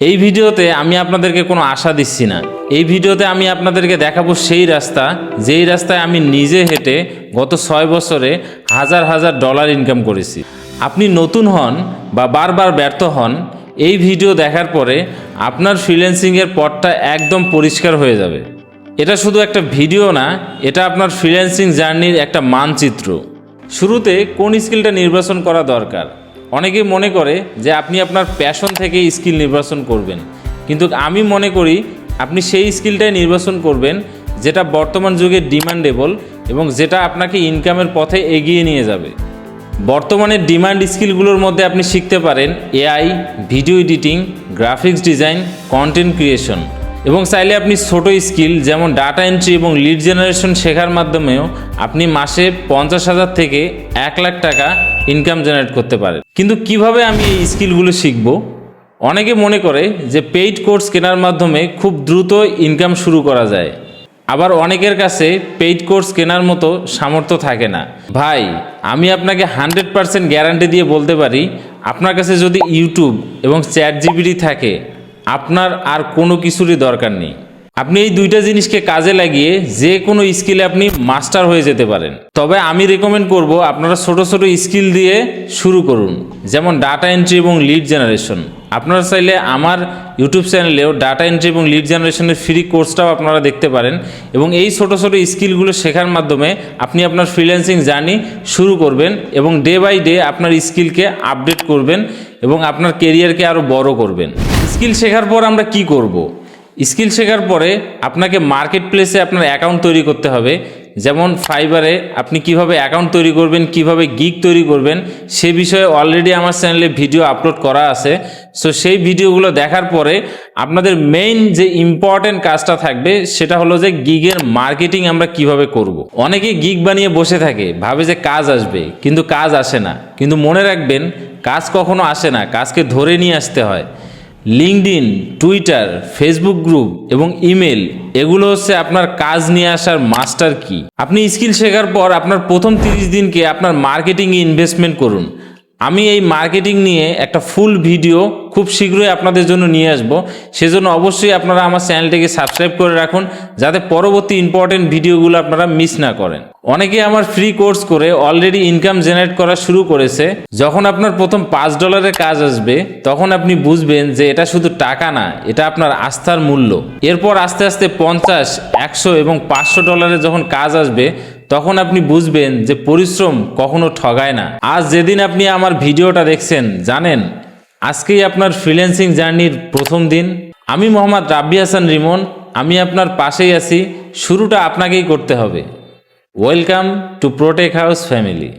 এই ভিডিওতে আমি আপনাদেরকে কোনো আশা দিচ্ছি না। এই ভিডিওতে আমি আপনাদেরকে দেখাবো সেই রাস্তা, যেই রাস্তায় আমি নিজে হেঁটে গত ছয় বছরে হাজার হাজার ডলার ইনকাম করেছি। আপনি নতুন হন বা বারবার ব্যর্থ হন, এই ভিডিও দেখার পরে আপনার ফ্রিল্যান্সিংয়ের পথটা একদম পরিষ্কার হয়ে যাবে। এটা শুধু একটা ভিডিও না, এটা আপনার ফ্রিল্যান্সিং জার্নির একটা মানচিত্র। শুরুতে কোন স্কিলটা নির্বাচন করা দরকার? অনেকেই মনে করে যে আপনি আপনার প্যাশন থেকে স্কিল নির্বাচন করবেন। কিন্তু আমি মনে করি আপনি সেই স্কিলটাই নির্বাচন করবেন যেটা বর্তমান যুগে ডিমান্ডেবল এবং যেটা আপনাকে ইনকামের পথে এগিয়ে নিয়ে যাবে। বর্তমানে ডিমান্ড স্কিলগুলোর মধ্যে আপনি শিখতে পারেন AI video editing graphics design content creation এবং চাইলে আপনি ছোট স্কিল যেমন ডাটা এন্ট্রি এবং লিড জেনারেশন শেখার মাধ্যমেও আপনি মাসে পঞ্চাশ হাজার থেকে এক লাখ টাকা ইনকাম জেনারেট করতে পারেন। কিন্তু কীভাবে আমি এই স্কিলগুলো শিখব? অনেকে মনে করে যে পেইড কোর্স কেনার মাধ্যমে খুব দ্রুত ইনকাম শুরু করা যায়। আবার অনেকের কাছে পেইড কোর্স কেনার মতো সামর্থ্য থাকে না। ভাই, আমি আপনাকে হান্ড্রেড পারসেন্ট গ্যারান্টি দিয়ে বলতে পারি, আপনার কাছে যদি ইউটিউব এবং চ্যাট জিবিটি থাকে আপনার আর কোনো কিছুরই দরকার নেই। আপনি এই দুইটা জিনিসকে কাজে লাগিয়ে যে কোনো স্কিলে আপনি মাস্টার হয়ে যেতে পারেন। তবে আমি রেকমেন্ড করব আপনারা ছোট ছোট স্কিল দিয়ে শুরু করুন, যেমন ডাটা এন্ট্রি এবং লিড জেনারেশন আপনারা চাইলে আমার ইউটিউব চ্যানেলেও ডাটা এন্ট্রি এবং লিড জেনারেশনের ফ্রি কোর্সটাও আপনারা দেখতে পারেন এবং এই ছোট ছোট স্কিলগুলো শেখার মাধ্যমে আপনি আপনার ফ্রিল্যান্সিং জার্নি শুরু করবেন এবং ডে বাই ডে আপনার স্কিলকে আপডেট করবেন এবং আপনার কেরিয়ারকে আরও বড় করবেন। স্কিল শেখার পর আমরা কি করব। স্কিল শেখার পরে আপনাকে মার্কেট প্লেসে আপনার অ্যাকাউন্ট তৈরি করতে হবে যেমন ফাইবারে আপনি কীভাবে অ্যাকাউন্ট তৈরি করবেন, কীভাবে গিগ তৈরি করবেন, সে বিষয়ে অলরেডি আমার চ্যানেলে ভিডিও আপলোড করা আছে সো সেই ভিডিওগুলো দেখার পরে আপনাদের মেইন যে ইম্পর্টেন্ট কাজটা থাকবে, সেটা হলো যে গিগের মার্কেটিং আমরা কীভাবে করব। অনেকেই গিগ বানিয়ে বসে থাকে, ভাবে যে কাজ আসবে, কিন্তু কাজ আসে না কিন্তু মনে রাখবেন, কাজ কখনো আসে না, কাজকে ধরে নিয়ে আসতে হয় লিঙ্কডিন টুইটার, ফেসবুক গ্রুপ এবং ইমেল, এগুলো হচ্ছে আপনার কাজ নিয়ে আসার মাস্টার কি। আপনি স্কিল শেখার পর আপনার প্রথম তিরিশ দিনকে আপনার মার্কেটিংয়ে ইনভেস্টমেন্ট করুন। আমি এই মার্কেটিং নিয়ে একটা ফুল ভিডিও খুব শীঘ্রই আপনাদের জন্য নিয়ে আসব। সেজন্য অবশ্যই আপনারা আমার চ্যানেলটিকে সাবস্ক্রাইব করে রাখুন, যাতে পরবর্তী ইম্পর্টেন্ট ভিডিওগুলো আপনারা মিস না করেন। অনেকে আমার ফ্রি কোর্স করে অলরেডি ইনকাম জেনারেট করা শুরু করেছে। যখন আপনার প্রথম পাঁচ ডলারের কাজ আসবে, তখন আপনি বুঝবেন যে এটা শুধু টাকা না, এটা আপনার আস্থার মূল্য। এরপর আস্তে আস্তে পঞ্চাশ, একশো এবং পাঁচশো ডলারের যখন কাজ আসবে তখন আপনি বুঝবেন যে পরিশ্রম কখনো ঠগায় না। আজ যেদিন আপনি আমার ভিডিওটা দেখছেন, জানেন, আজকেই আপনার ফ্রিল্যান্সিং জার্নির প্রথম দিন। আমি মোহাম্মদ রাব্বি হাসান রিমন, আমি আপনার পাশেই আছি। শুরুটা আপনাকেই করতে হবে। Welcome to Protech house family